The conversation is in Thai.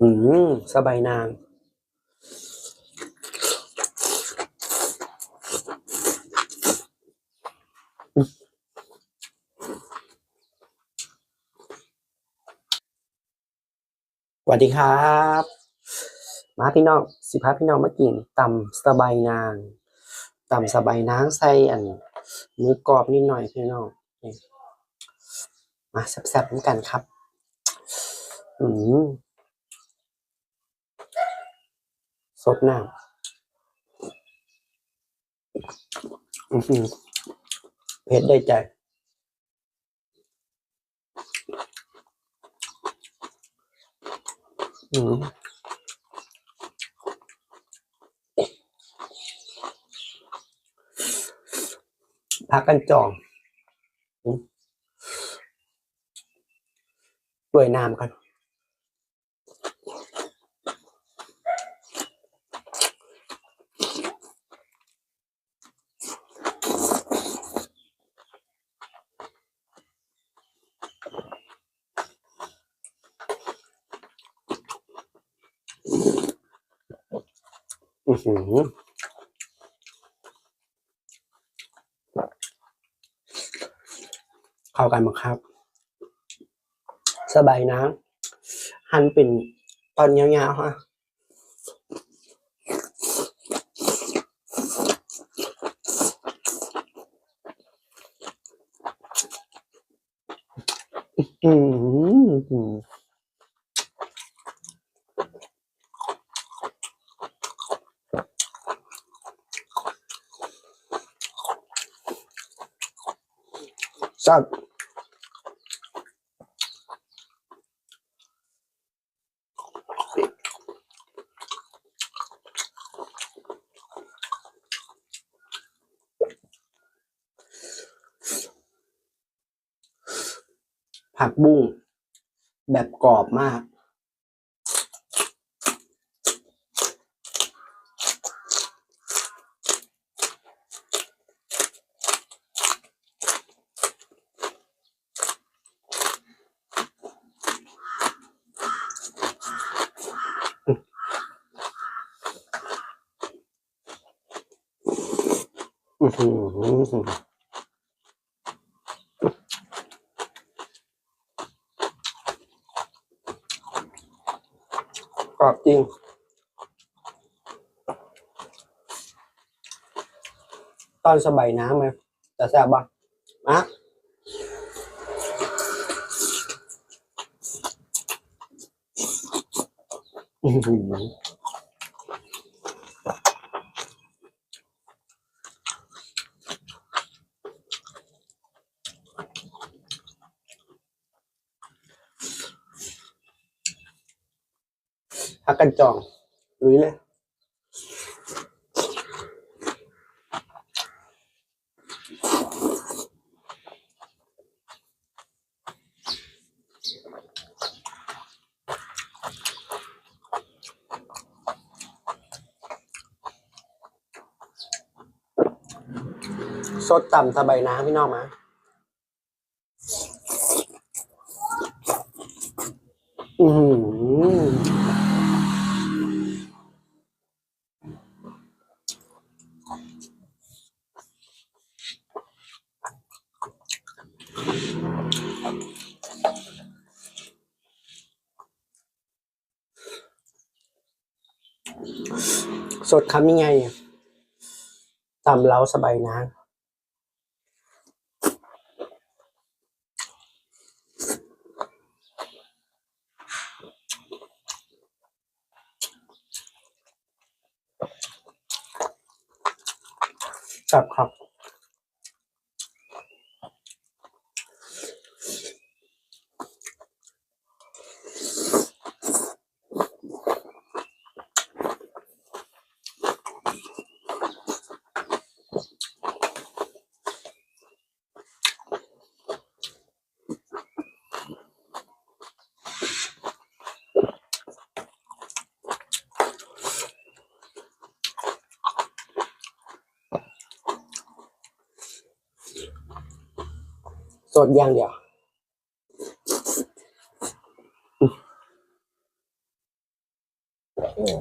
อืมสบายนางสวัสดีครับ มาพี่น้องสิพาพี่น้องมากินตำสบายนางตำสบายนางใส่อันมือกรอบนิดหน่อยพี่น้องมาแซ่บๆกันครับ อืม สดน้ำเผ็ดได้ใจอืมพักกันจองด้วยน้ำกัน อือหือเข้ากันมากครับ สบายนะ หั่นเป็นตอนยาวๆฮะอืม จัดผักบุ้งแบบกรอบมาก อือหือ กรอบจริงตอนสบายน้ำไหมจะแซ่บปะอะอื้อ พักกันจองลุยเลยสดต่ำสบายน้ำพี่น้องมาอือหือ สดคำยังไงอะต่ำเราสบายนะครับครับ สดอย่างเดียวอืม